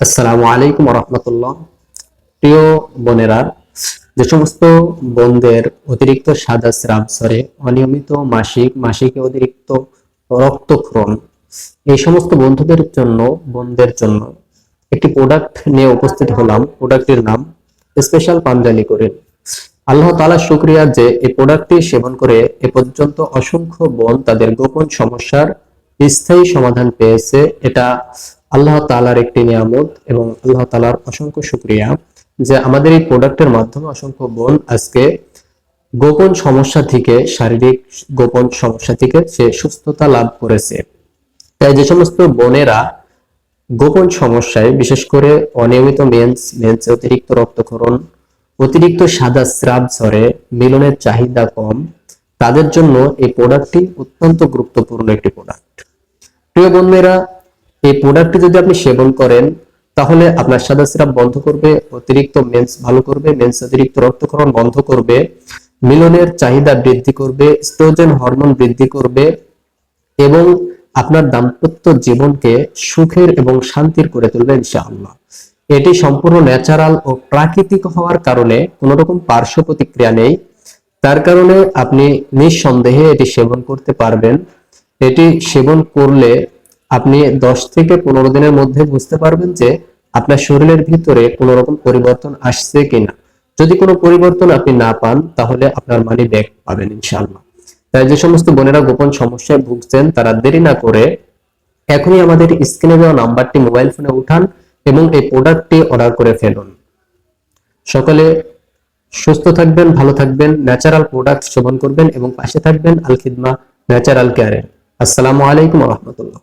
আসসালামু আলাইকুম রহমতুল্লাহ প্রিয় বোনেরা, যে সমস্ত বোনদের অতিরিক্ত সাদা স্রাব সরে অনিয়মিত মাসিক, মাসিকে অতিরিক্ত রক্তক্ষরণ, এই সমস্ত বন্ধুদের জন্য বোনদের জন্য একটি প্রোডাক্ট নিয়ে উপস্থিত হলাম। প্রোডাক্টের নাম স্পেশাল পাঞ্জালি করেন আল্লাহ তাআলা শুক্রিয়া যে এই প্রোডাক্টটি সেবন করে এ পর্যন্ত অসংখ্য বোন তাদের গোপন সমস্যার স্থায়ী সমাধান পেয়েছে। এটা আল্লাহ তালার একটি নিয়ামত এবং আল্লাহ তালার অসংখ্য শুক্রিয়া যে আমাদের এই প্রোডাক্টের মাধ্যমে অসংখ্য বোন আজকে গোপন সমস্যা থেকে, শারীরিক গোপন সমস্যা থেকে সে সুস্থতা লাভ করেছে। তাই যে সমস্ত বোনেরা গোপন সমস্যায়, বিশেষ করে অনিয়মিত মেন্স মেন্স অতিরিক্ত রক্তক্ষরণ, অতিরিক্ত সাদা স্রাব ঝরে, মিলনের চাহিদা কম, তাদের জন্য এই প্রোডাক্টটি অত্যন্ত গুরুত্বপূর্ণ একটি প্রোডাক্ট। প্রিয় বন্ধুরা এই প্রোডাক্টটি যদি আপনি সেবন করেন, তাহলে আপনার সাদা স্রাব বন্ধ করবে, অতিরিক্ত মেন্স ভালো করবে মেন্স অতিরিক্ত রক্তক্ষরণ বন্ধ করবে, মিলনের চাহিদা বৃদ্ধি করবে স্ট্রোজেন হরমোন বৃদ্ধি করবে, এবং আপনার দাম্পত্য জীবনকে সুখের এবং শান্তির করে তুলবে ইনশাআল্লাহ। এটি সম্পূর্ণ ন্যাচারাল ও প্রাকৃতিক হওয়ার কারণে কোনো রকম পার্শ্ব প্রতিক্রিয়া নেই। তার কারণে আপনি নিঃসন্দেহে এটি সেবন করতে পারবেন। এটি সেবন করলে আপনি দশ থেকে পনেরো দিনের মধ্যে বুঝতে পারবেন যে আপনার শরীরের ভিতরে কোনো রকম পরিবর্তন আসছে কিনা। যদি কোনো পরিবর্তন আপনি না পান, তাহলে আপনার মানি ব্যাক পাবেন ইনশাআল্লাহ। তাই যে সমস্ত বোনেরা গোপন সমস্যায় ভুগছেন, তারা দেরি না করে এখনই আমাদের স্ক্রিনে দেওয়া নাম্বারটি মোবাইল ফোনে উঠান এবং এই প্রোডাক্টটি অর্ডার করে ফেলুন। সকলে সুস্থ থাকবেন, ভালো থাকবেন ন্যাচারাল প্রোডাক্ট সেবন করবেন এবং পাশে থাকবেন আল খিদমা ন্যাচারাল কেয়ারের আসসালামু আলাইকুম রহমতুল্লাহ।